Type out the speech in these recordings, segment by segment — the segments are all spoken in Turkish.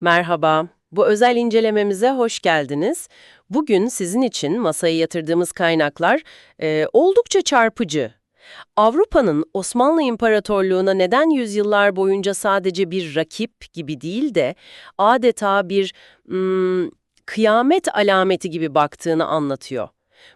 Merhaba, bu özel incelememize hoş geldiniz. Bugün sizin için masaya yatırdığımız kaynaklar e, oldukça çarpıcı. Avrupa'nın Osmanlı İmparatorluğu'na neden yüzyıllar boyunca sadece bir rakip gibi değil de adeta bir hmm, kıyamet alameti gibi baktığını anlatıyor.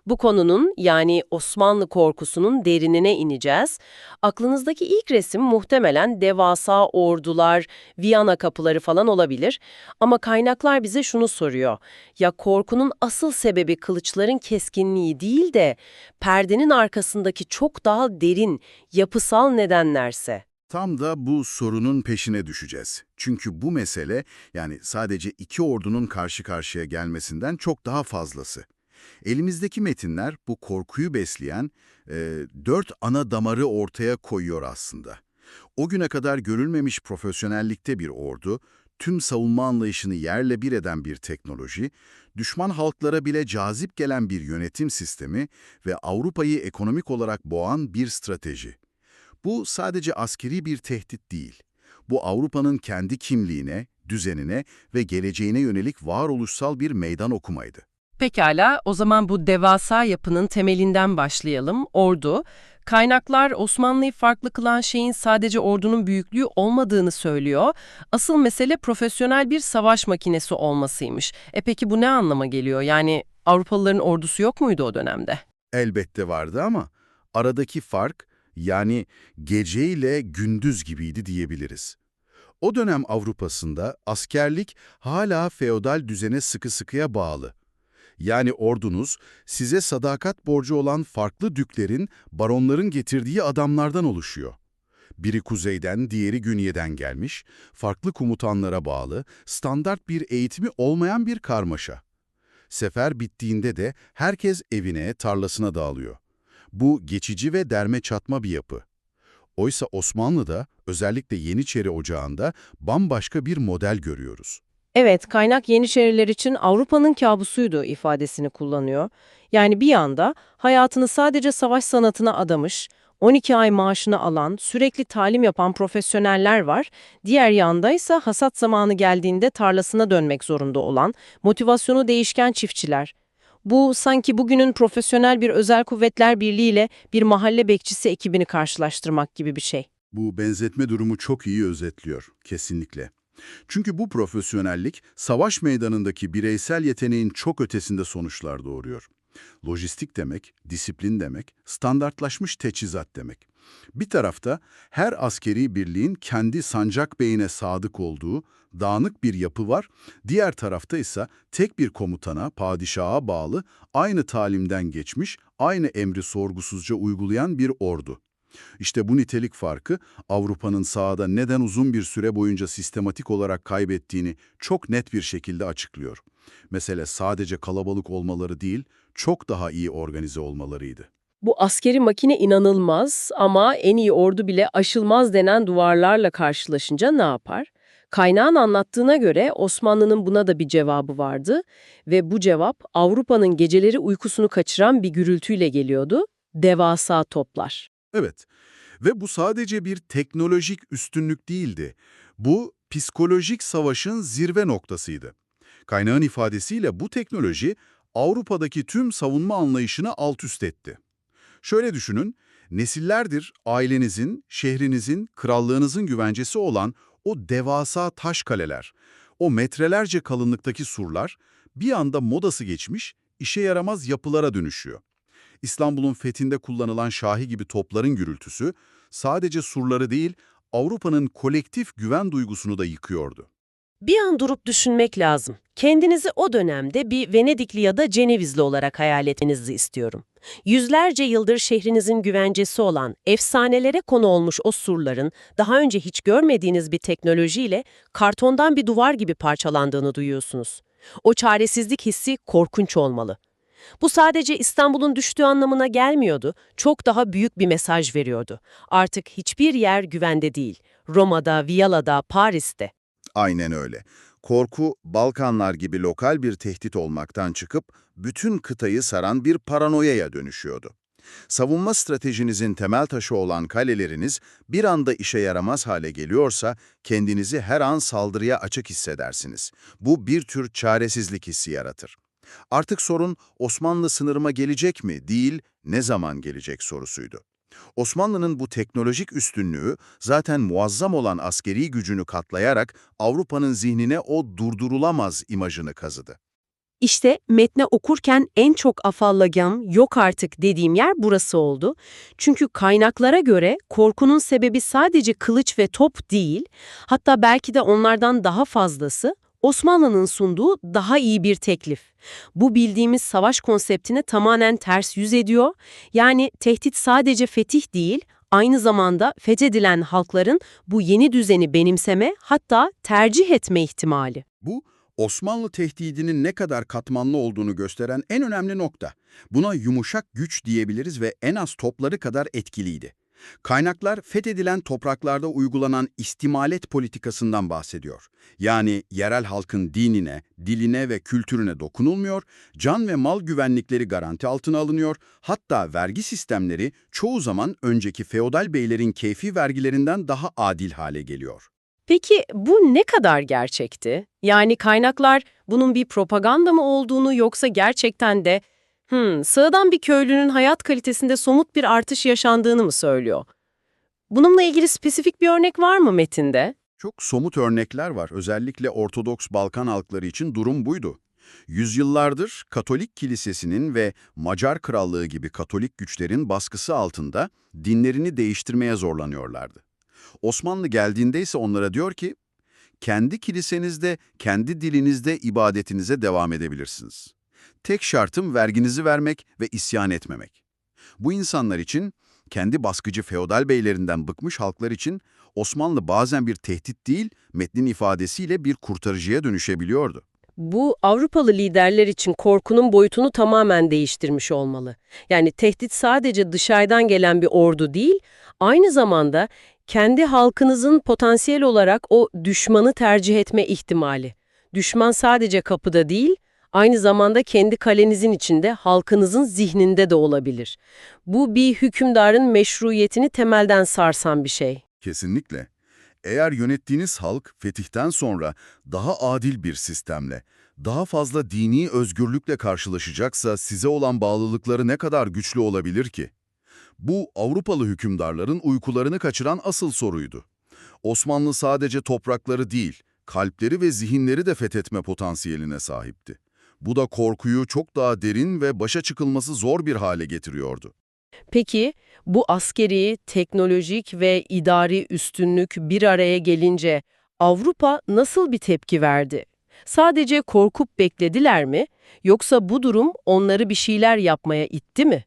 Bu konunun yani Osmanlı korkusunun derinine ineceğiz. Aklınızdaki ilk resim muhtemelen devasa ordular, Viyana kapıları falan olabilir. Ama kaynaklar bize şunu soruyor. Ya korkunun asıl sebebi kılıçların keskinliği değil de perdenin arkasındaki çok daha derin, yapısal nedenlerse? Tam da bu sorunun peşine düşeceğiz. Çünkü bu mesele yani sadece iki ordunun karşı karşıya gelmesinden çok daha fazlası. Elimizdeki metinler bu korkuyu besleyen e, dört ana damarı ortaya koyuyor aslında. O güne kadar görülmemiş profesyonellikte bir ordu, tüm savunma anlayışını yerle bir eden bir teknoloji, düşman halklara bile cazip gelen bir yönetim sistemi ve Avrupa'yı ekonomik olarak boğan bir strateji. Bu sadece askeri bir tehdit değil. Bu Avrupa'nın kendi kimliğine, düzenine ve geleceğine yönelik varoluşsal bir meydan okumaydı. Pekala, o zaman bu devasa yapının temelinden başlayalım. Ordu. Kaynaklar Osmanlı'yı farklı kılan şeyin sadece ordunun büyüklüğü olmadığını söylüyor. Asıl mesele profesyonel bir savaş makinesi olmasıymış. E peki bu ne anlama geliyor? Yani Avrupalıların ordusu yok muydu o dönemde? Elbette vardı ama aradaki fark yani gece ile gündüz gibiydi diyebiliriz. O dönem Avrupa'sında askerlik hala feodal düzene sıkı sıkıya bağlı. Yani ordunuz size sadakat borcu olan farklı düklerin, baronların getirdiği adamlardan oluşuyor. Biri kuzeyden, diğeri güneyden gelmiş, farklı komutanlara bağlı, standart bir eğitimi olmayan bir karmaşa. Sefer bittiğinde de herkes evine, tarlasına dağılıyor. Bu geçici ve derme çatma bir yapı. Oysa Osmanlı'da, özellikle Yeniçeri Ocağı'nda bambaşka bir model görüyoruz. Evet, kaynak Yeniçeriler için Avrupa'nın kabusuydu ifadesini kullanıyor. Yani bir yanda hayatını sadece savaş sanatına adamış, 12 ay maaşını alan, sürekli talim yapan profesyoneller var. Diğer yanda ise hasat zamanı geldiğinde tarlasına dönmek zorunda olan, motivasyonu değişken çiftçiler. Bu sanki bugünün profesyonel bir özel kuvvetler birliğiyle bir mahalle bekçisi ekibini karşılaştırmak gibi bir şey. Bu benzetme durumu çok iyi özetliyor, kesinlikle. Çünkü bu profesyonellik, savaş meydanındaki bireysel yeteneğin çok ötesinde sonuçlar doğuruyor. Lojistik demek, disiplin demek, standartlaşmış teçhizat demek. Bir tarafta her askeri birliğin kendi sancak beyine sadık olduğu dağınık bir yapı var, diğer tarafta ise tek bir komutana, padişaha bağlı, aynı talimden geçmiş, aynı emri sorgusuzca uygulayan bir ordu. İşte bu nitelik farkı Avrupa'nın sahada neden uzun bir süre boyunca sistematik olarak kaybettiğini çok net bir şekilde açıklıyor. Mesele sadece kalabalık olmaları değil, çok daha iyi organize olmalarıydı. Bu askeri makine inanılmaz ama en iyi ordu bile aşılmaz denen duvarlarla karşılaşınca ne yapar? Kaynağın anlattığına göre Osmanlı'nın buna da bir cevabı vardı ve bu cevap Avrupa'nın geceleri uykusunu kaçıran bir gürültüyle geliyordu, devasa toplar. Evet ve bu sadece bir teknolojik üstünlük değildi. Bu psikolojik savaşın zirve noktasıydı. Kaynağın ifadesiyle bu teknoloji Avrupa'daki tüm savunma anlayışını alt üst etti. Şöyle düşünün, nesillerdir ailenizin, şehrinizin, krallığınızın güvencesi olan o devasa taş kaleler, o metrelerce kalınlıktaki surlar bir anda modası geçmiş, işe yaramaz yapılara dönüşüyor. İstanbul'un fethinde kullanılan şahi gibi topların gürültüsü sadece surları değil, Avrupa'nın kolektif güven duygusunu da yıkıyordu. Bir an durup düşünmek lazım. Kendinizi o dönemde bir Venedikli ya da Cenevizli olarak hayal etmenizi istiyorum. Yüzlerce yıldır şehrinizin güvencesi olan, efsanelere konu olmuş o surların daha önce hiç görmediğiniz bir teknolojiyle kartondan bir duvar gibi parçalandığını duyuyorsunuz. O çaresizlik hissi korkunç olmalı. Bu sadece İstanbul'un düştüğü anlamına gelmiyordu, çok daha büyük bir mesaj veriyordu. Artık hiçbir yer güvende değil. Roma'da, Viyala'da, Paris'te. Aynen öyle. Korku, Balkanlar gibi lokal bir tehdit olmaktan çıkıp bütün kıtayı saran bir paranoyaya dönüşüyordu. Savunma stratejinizin temel taşı olan kaleleriniz bir anda işe yaramaz hale geliyorsa kendinizi her an saldırıya açık hissedersiniz. Bu bir tür çaresizlik hissi yaratır. Artık sorun Osmanlı sınırıma gelecek mi değil, ne zaman gelecek sorusuydu. Osmanlı'nın bu teknolojik üstünlüğü zaten muazzam olan askeri gücünü katlayarak Avrupa'nın zihnine o durdurulamaz imajını kazıdı. İşte metne okurken en çok afallagan, yok artık dediğim yer burası oldu. Çünkü kaynaklara göre korkunun sebebi sadece kılıç ve top değil, hatta belki de onlardan daha fazlası Osmanlı'nın sunduğu daha iyi bir teklif. Bu bildiğimiz savaş konseptine tamamen ters yüz ediyor. Yani tehdit sadece fetih değil, aynı zamanda fethedilen halkların bu yeni düzeni benimseme hatta tercih etme ihtimali. Bu, Osmanlı tehdidinin ne kadar katmanlı olduğunu gösteren en önemli nokta. Buna yumuşak güç diyebiliriz ve en az topları kadar etkiliydi. Kaynaklar fethedilen topraklarda uygulanan istimalet politikasından bahsediyor. Yani yerel halkın dinine, diline ve kültürüne dokunulmuyor, can ve mal güvenlikleri garanti altına alınıyor, hatta vergi sistemleri çoğu zaman önceki feodal beylerin keyfi vergilerinden daha adil hale geliyor. Peki bu ne kadar gerçekti? Yani kaynaklar bunun bir propaganda mı olduğunu yoksa gerçekten de hmm, sıradan bir köylünün hayat kalitesinde somut bir artış yaşandığını mı söylüyor? Bununla ilgili spesifik bir örnek var mı metinde? Çok somut örnekler var. Özellikle Ortodoks Balkan halkları için durum buydu. Yüzyıllardır Katolik Kilisesi'nin ve Macar Krallığı gibi Katolik güçlerin baskısı altında dinlerini değiştirmeye zorlanıyorlardı. Osmanlı geldiğinde ise onlara diyor ki, kendi kilisenizde, kendi dilinizde ibadetinize devam edebilirsiniz. Tek şartım verginizi vermek ve isyan etmemek. Bu insanlar için, kendi baskıcı feodal beylerinden bıkmış halklar için Osmanlı bazen bir tehdit değil, metnin ifadesiyle bir kurtarıcıya dönüşebiliyordu. Bu Avrupalı liderler için korkunun boyutunu tamamen değiştirmiş olmalı. Yani tehdit sadece dışarıdan gelen bir ordu değil, aynı zamanda kendi halkınızın potansiyel olarak o düşmanı tercih etme ihtimali. Düşman sadece kapıda değil, aynı zamanda kendi kalenizin içinde, halkınızın zihninde de olabilir. Bu bir hükümdarın meşruiyetini temelden sarsan bir şey. Kesinlikle. Eğer yönettiğiniz halk fetihten sonra daha adil bir sistemle, daha fazla dini özgürlükle karşılaşacaksa size olan bağlılıkları ne kadar güçlü olabilir ki? Bu Avrupalı hükümdarların uykularını kaçıran asıl soruydu. Osmanlı sadece toprakları değil, kalpleri ve zihinleri de fethetme potansiyeline sahipti. Bu da korkuyu çok daha derin ve başa çıkılması zor bir hale getiriyordu. Peki bu askeri, teknolojik ve idari üstünlük bir araya gelince Avrupa nasıl bir tepki verdi? Sadece korkup beklediler mi? Yoksa bu durum onları bir şeyler yapmaya itti mi?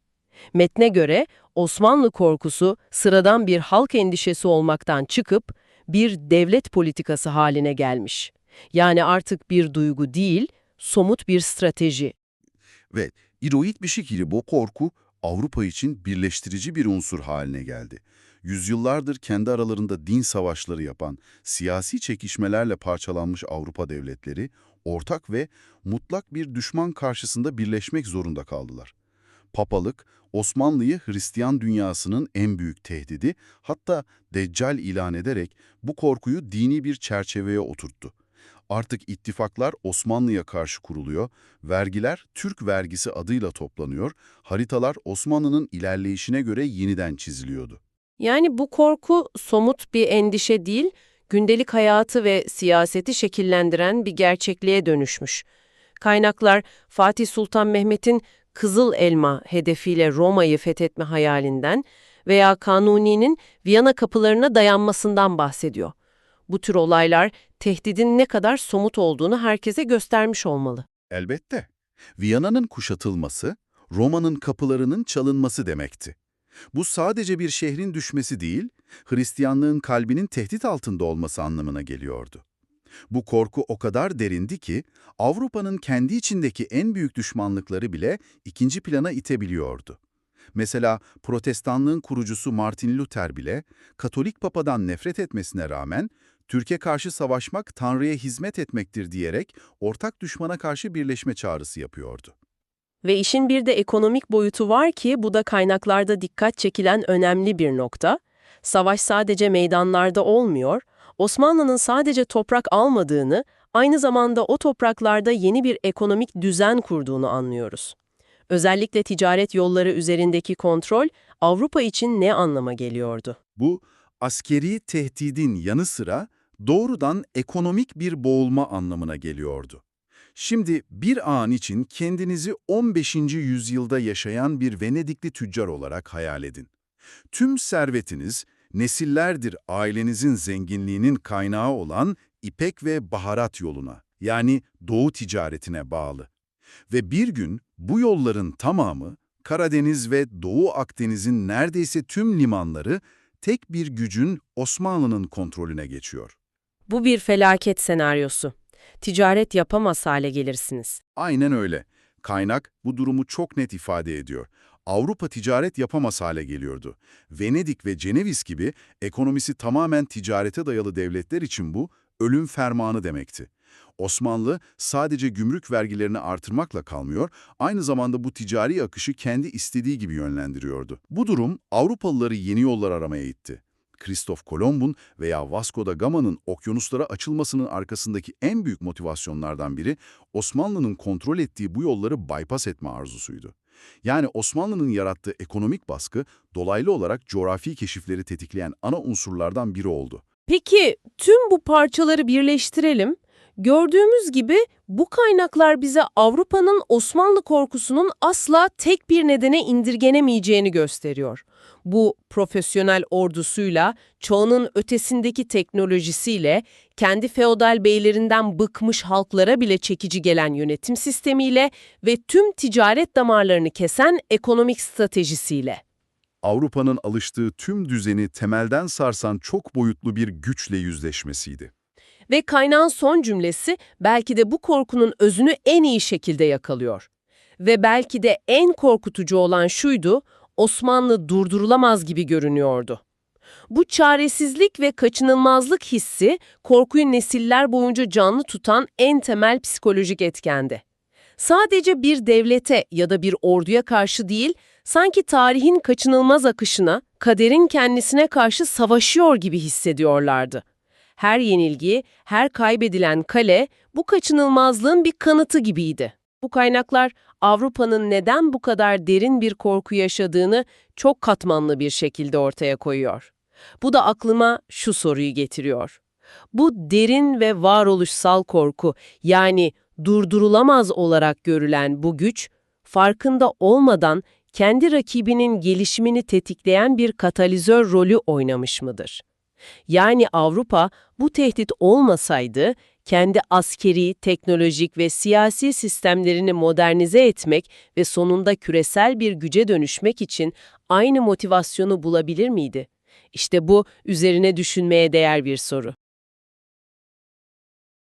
Metne göre Osmanlı korkusu sıradan bir halk endişesi olmaktan çıkıp bir devlet politikası haline gelmiş. Yani artık bir duygu değil, somut bir strateji. Ve ironik bir şekilde bu korku Avrupa için birleştirici bir unsur haline geldi. Yüzyıllardır kendi aralarında din savaşları yapan, siyasi çekişmelerle parçalanmış Avrupa devletleri, ortak ve mutlak bir düşman karşısında birleşmek zorunda kaldılar. Papalık, Osmanlı'yı Hristiyan dünyasının en büyük tehdidi, hatta Deccal ilan ederek bu korkuyu dini bir çerçeveye oturttu. Artık ittifaklar Osmanlı'ya karşı kuruluyor, vergiler Türk vergisi adıyla toplanıyor, haritalar Osmanlı'nın ilerleyişine göre yeniden çiziliyordu. Yani bu korku somut bir endişe değil, gündelik hayatı ve siyaseti şekillendiren bir gerçekliğe dönüşmüş. Kaynaklar Fatih Sultan Mehmet'in Kızıl Elma hedefiyle Roma'yı fethetme hayalinden veya Kanuni'nin Viyana kapılarına dayanmasından bahsediyor. Bu tür olaylar tehdidin ne kadar somut olduğunu herkese göstermiş olmalı. Elbette. Viyana'nın kuşatılması, Roma'nın kapılarının çalınması demekti. Bu sadece bir şehrin düşmesi değil, Hristiyanlığın kalbinin tehdit altında olması anlamına geliyordu. Bu korku o kadar derindi ki, Avrupa'nın kendi içindeki en büyük düşmanlıkları bile ikinci plana itebiliyordu. Mesela protestanlığın kurucusu Martin Luther bile, Katolik Papa'dan nefret etmesine rağmen, Türkiye karşı savaşmak Tanrı'ya hizmet etmektir diyerek ortak düşmana karşı birleşme çağrısı yapıyordu. Ve işin bir de ekonomik boyutu var ki bu da kaynaklarda dikkat çekilen önemli bir nokta. Savaş sadece meydanlarda olmuyor, Osmanlı'nın sadece toprak almadığını, aynı zamanda o topraklarda yeni bir ekonomik düzen kurduğunu anlıyoruz. Özellikle ticaret yolları üzerindeki kontrol Avrupa için ne anlama geliyordu? Bu, askeri tehdidin yanı sıra doğrudan ekonomik bir boğulma anlamına geliyordu. Şimdi bir an için kendinizi 15. yüzyılda yaşayan bir Venedikli tüccar olarak hayal edin. Tüm servetiniz, nesillerdir ailenizin zenginliğinin kaynağı olan ipek ve baharat yoluna, yani doğu ticaretine bağlı. Ve bir gün bu yolların tamamı, Karadeniz ve Doğu Akdeniz'in neredeyse tüm limanları tek bir gücün Osmanlı'nın kontrolüne geçiyor. Bu bir felaket senaryosu. Ticaret yapamaz hale gelirsiniz. Aynen öyle. Kaynak bu durumu çok net ifade ediyor. Avrupa ticaret yapamaz hale geliyordu. Venedik ve Ceneviz gibi ekonomisi tamamen ticarete dayalı devletler için bu ölüm fermanı demekti. Osmanlı sadece gümrük vergilerini artırmakla kalmıyor, aynı zamanda bu ticari akışı kendi istediği gibi yönlendiriyordu. Bu durum Avrupalıları yeni yollar aramaya itti. Kristof Kolomb'un veya Vasco da Gama'nın okyanuslara açılmasının arkasındaki en büyük motivasyonlardan biri Osmanlı'nın kontrol ettiği bu yolları bypass etme arzusuydu. Yani Osmanlı'nın yarattığı ekonomik baskı dolaylı olarak coğrafi keşifleri tetikleyen ana unsurlardan biri oldu. Peki tüm bu parçaları birleştirelim. Gördüğümüz gibi bu kaynaklar bize Avrupa'nın Osmanlı korkusunun asla tek bir nedene indirgenemeyeceğini gösteriyor. Bu profesyonel ordusuyla, çoğunun ötesindeki teknolojisiyle, kendi feodal beylerinden bıkmış halklara bile çekici gelen yönetim sistemiyle ve tüm ticaret damarlarını kesen ekonomik stratejisiyle. Avrupa'nın alıştığı tüm düzeni temelden sarsan çok boyutlu bir güçle yüzleşmesiydi. Ve kaynağın son cümlesi belki de bu korkunun özünü en iyi şekilde yakalıyor. Ve belki de en korkutucu olan şuydu, Osmanlı durdurulamaz gibi görünüyordu. Bu çaresizlik ve kaçınılmazlık hissi korkuyu nesiller boyunca canlı tutan en temel psikolojik etkendi. Sadece bir devlete ya da bir orduya karşı değil, sanki tarihin kaçınılmaz akışına, kaderin kendisine karşı savaşıyor gibi hissediyorlardı. Her yenilgi, her kaybedilen kale bu kaçınılmazlığın bir kanıtı gibiydi. Bu kaynaklar Avrupa'nın neden bu kadar derin bir korku yaşadığını çok katmanlı bir şekilde ortaya koyuyor. Bu da aklıma şu soruyu getiriyor. Bu derin ve varoluşsal korku yani durdurulamaz olarak görülen bu güç, farkında olmadan kendi rakibinin gelişimini tetikleyen bir katalizör rolü oynamış mıdır? Yani Avrupa bu tehdit olmasaydı kendi askeri, teknolojik ve siyasi sistemlerini modernize etmek ve sonunda küresel bir güce dönüşmek için aynı motivasyonu bulabilir miydi? İşte bu üzerine düşünmeye değer bir soru.